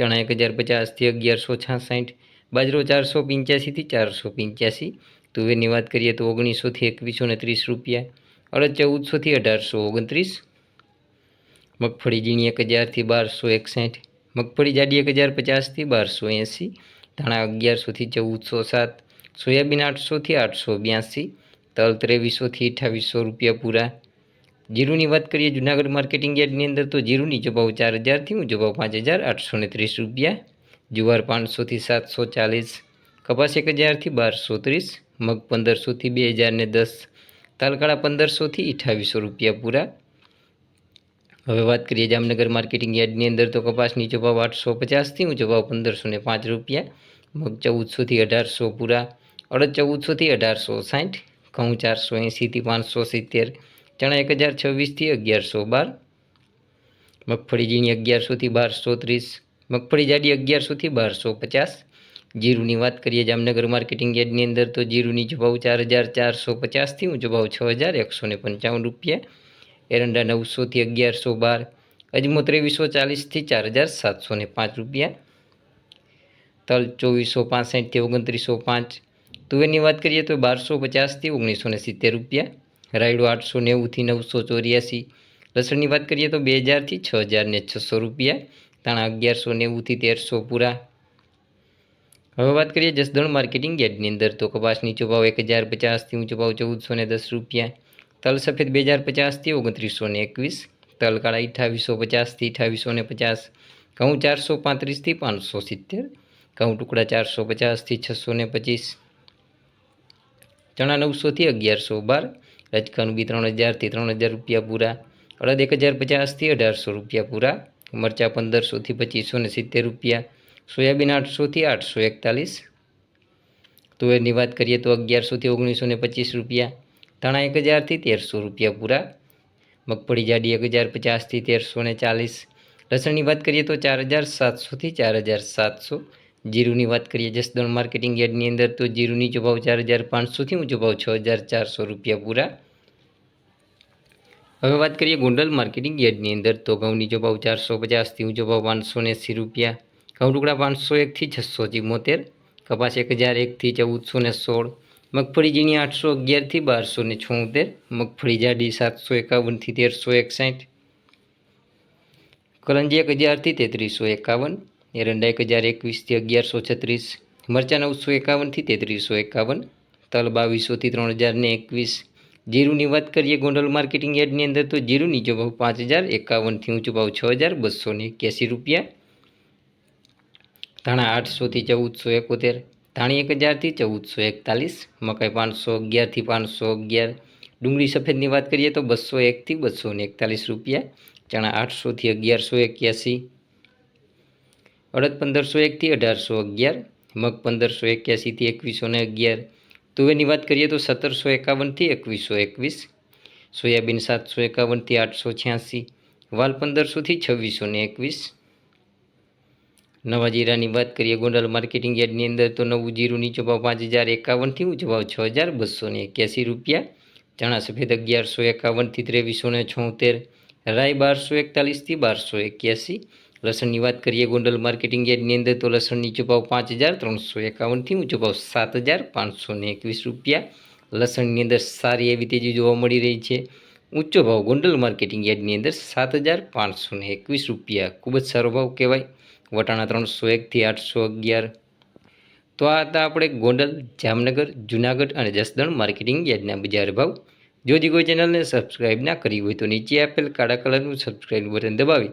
ચણા એક હજાર પચાસથી અગિયારસો છાસઠ, બાજરો ચારસો પંચ્યાસીથી ચારસો પંચ્યાસી, તુવેરની વાત કરીએ તો ઓગણીસોથી એકવીસો ને ત્રીસ રૂપિયા, અડદ ચૌદસોથી અઢારસો ઓગણત્રીસ, મગફળી ઝીણી એક હજારથી બારસો એકસઠ, મગફળી જાડી એક હજાર પચાસથી બારસો એંસી, ધાણા અગિયારસોથી ચૌદસો સાત, સોયાબીન આઠસોથી આઠસો બ્યાસી, તલ ત્રેવીસોથી અઠાવીસો રૂપિયા પૂરા. જીરુની વાત કરીએ, જુનાગઢ માર્કેટિંગ યાર્ડની અંદર તો જીરુની જો ભાવ ચાર હજારથી ઊંચો ભાવ પાંચ હજાર, આઠસો ને ત્રીસ રૂપિયા. જુવાર પાંચસોથી સાતસો ચાલીસ, કપાસ એક હજારથી બારસો ત્રીસ, મગ પંદરસોથી બે હજાર ને દસ, તાલકાળા પંદરસોથી અઠાવીસો રૂપિયા પૂરા. હવે વાત કરીએ જામનગર માર્કેટિંગ યાર્ડની અંદર તો કપાસ નીચો ભાવ આઠસો પચાસથી ઊંચો ભાવ પંદરસો ને પાંચ રૂપિયા, મગ ચૌદસોથી અઢારસો પૂરા, અડદ ચૌદસોથી અઢારસો સાઠ, ઘઉં ચારસો એંસીથી પાંચસો સિત્તેર ચણા એક હજાર છવ્વીસથી અગિયારસો બાર મગફળી ઝીણી અગિયારસોથી બારસો ત્રીસ મગફળી જાડી અગિયારસોથી બારસો પચાસ, જીરુની વાત કરીએ જામનગર માર્કેટિંગ યાર્ડની અંદર તો જીરુની ભાવ ચાર હજાર ચારસો પચાસથી ઊંચો ભાવ છ હજાર એકસો ને પંચાવન રૂપિયા, એરંડા નવસોથી અગિયારસો બાર અજમો ત્રેવીસો ચાલીસથી ચાર હજાર સાતસો ને પાંચ રૂપિયા, તલ ચોવીસો પાસઠથી ઓગણત્રીસો પાંચ, તુવેરની વાત કરીએ તો બારસો પચાસથી ઓગણીસો ને સિત્તેર રૂપિયા રાયડો આઠસો નેવુંથી નવસો ચોર્યાસી. લસણની વાત કરીએ તો બે હજારથી છ હજાર ને છસો રૂપિયા. તાણા અગિયારસો નેવુંથી તેરસો પૂરા. હવે વાત કરીએ જસદણ માર્કેટિંગ યાર્ડની અંદર તો કપાસ નીચો ભાવ એક હજાર પચાસથી ઊંચો ભાવ ચૌદસો ને દસ રૂપિયા. તલ સફેદ બે હજાર પચાસથી ઓગણત્રીસો ને એકવીસ. તલ કાળા અઠ્ઠાવીસો પચાસથી અઠ્ઠાવીસો ને પચાસ. ઘઉં ચારસો પાંત્રીસથી પાંચસો સિત્તેર. ઘઉં ટુકડા ચારસો પચાસથી છસો ને પચીસ. ચણા નવસોથી અગિયારસો બાર. રજકાનું બી ત્રણ હજારથી ત્રણ હજાર રૂપિયા પૂરા. અડદ એક હજાર પચાસથી અઢારસો રૂપિયા પૂરા. મરચાં પંદરસોથી પચીસો ને સિત્તેર રૂપિયા. સોયાબીન આઠસોથી આઠસો એકતાલીસ. તુવેરની વાત કરીએ તો અગિયારસોથી ઓગણીસો ને પચીસ રૂપિયા. ધાણા એક હજારથી તેરસો રૂપિયા પૂરા. મગફળી જાડી એક હજાર પચાસથી તેરસો ને ચાલીસ. લસણની વાત કરીએ તો ચાર હજાર સાતસોથી ચાર હજાર સાતસો. જીરુની વાત કરીએ, જસદણ માર્કેટિંગ યાર્ડની અંદર તો જીરુની નીચો ભાવ ચાર હજાર પાંચસોથી ઊંચો ભાવ છ હજાર ચારસો રૂપિયા પૂરા. હવે વાત કરીએ ગોંડલ માર્કેટિંગ યાર્ડની અંદર તો ઘઉં નીચો ભાવ ચારસો પચાસથી ઊંચો ભાવ પાંચસો એંસી રૂપિયા. ઘઉં ટુકડા પાંચસો એકથી છસો ચિમોતેર કપાસ એક હજાર એકથી ચૌદસો ને સોળ, મગફળી ઝીણી આઠસો અગિયારથી બારસો ને છોતેર, મગફળી જાડી સાતસો એકાવનથી તેરસો એકસાઠ, કરંજી એક હજારથી તેત્રીસો એકાવન એરંડા એક હજાર એકવીસથી અગિયારસો છત્રીસ મરચાં નવસો એકાવનથી તેત્રીસો એકાવન, તલ બાવીસોથી ત્રણ હજાર ને એકવીસ. જીરુની વાત કરીએ ગોંડલ માર્કેટિંગ યાર્ડની અંદર, તો જીરું નીચો ભાવ પાંચ હજાર, એકાવનથી ઊંચો ભાવ છ હજાર, બસો ને એક્યાસી રૂપિયા. ધાણા આઠસોથી ચૌદસો એકોતેર, ધાણી એક હજારથી ચૌદસો એકતાલીસ, મકાઈ પાંચસો અગિયારથી પાંચસો અગિયાર. ડુંગળી સફેદની વાત કરીએ તો બસો એકથી બસો એકતાલીસ રૂપિયા, ચણા આઠસોથી અગિયારસો એક્યાસી. અડદ પંદરસો એકથી અઢારસો અગિયાર, મગ પંદરસો એક્યાસીથી એકવીસો ને અગિયાર, તુવેરની વાત કરીએ તો સત્તરસો એકાવનથી એકવીસો એકવીસ, સોયાબીન સાતસો એકાવનથી આઠસો છ્યાસી, વાલ પંદરસોથી છવ્વીસો ને એકવીસ. નવા જીરાની વાત કરીએ, ગોંડલ માર્કેટિંગ યાર્ડની અંદર તો નવું જીરું નીચો ભાવ પાંચ હજાર એકાવનથી ઊંચો ભાવ છ હજાર બસો ને એક્યાસી રૂપિયા, ચણા સફેદ અગિયારસો એકાવનથી ત્રેવીસો ને છોતેર રાય બારસો એકતાલીસથી બારસો એક્યાસી લસણની વાત કરીએ, ગોંડલ માર્કેટિંગ યાર્ડની અંદર તો લસણ નીચો ભાવ પાંચ હજાર ત્રણસો એકાવનથી ઊંચો ભાવ સાત હજાર પાંચસો એકવીસ રૂપિયા. લસણની અંદર સારી એવી તેજી જોવા મળી રહી છે. ઊંચો ભાવ ગોંડલ માર્કેટિંગ યાર્ડની અંદર સાત હજાર પાંચસો એકવીસ રૂપિયા. ખૂબ જ સારો ભાવ કહેવાય. વટાણા ત્રણસો એકથી આઠસો અગિયાર. તો આ હતા આપણે ગોંડલ, જામનગર, જુનાગઢ અને જસદણ માર્કેટિંગ યાર્ડના બજાર ભાવ. જો કોઈ ચેનલને સબસ્ક્રાઇબ ના કરી હોય તો નીચે આપેલ કાળા કલરનું સબસ્ક્રાઇબ બટન દબાવી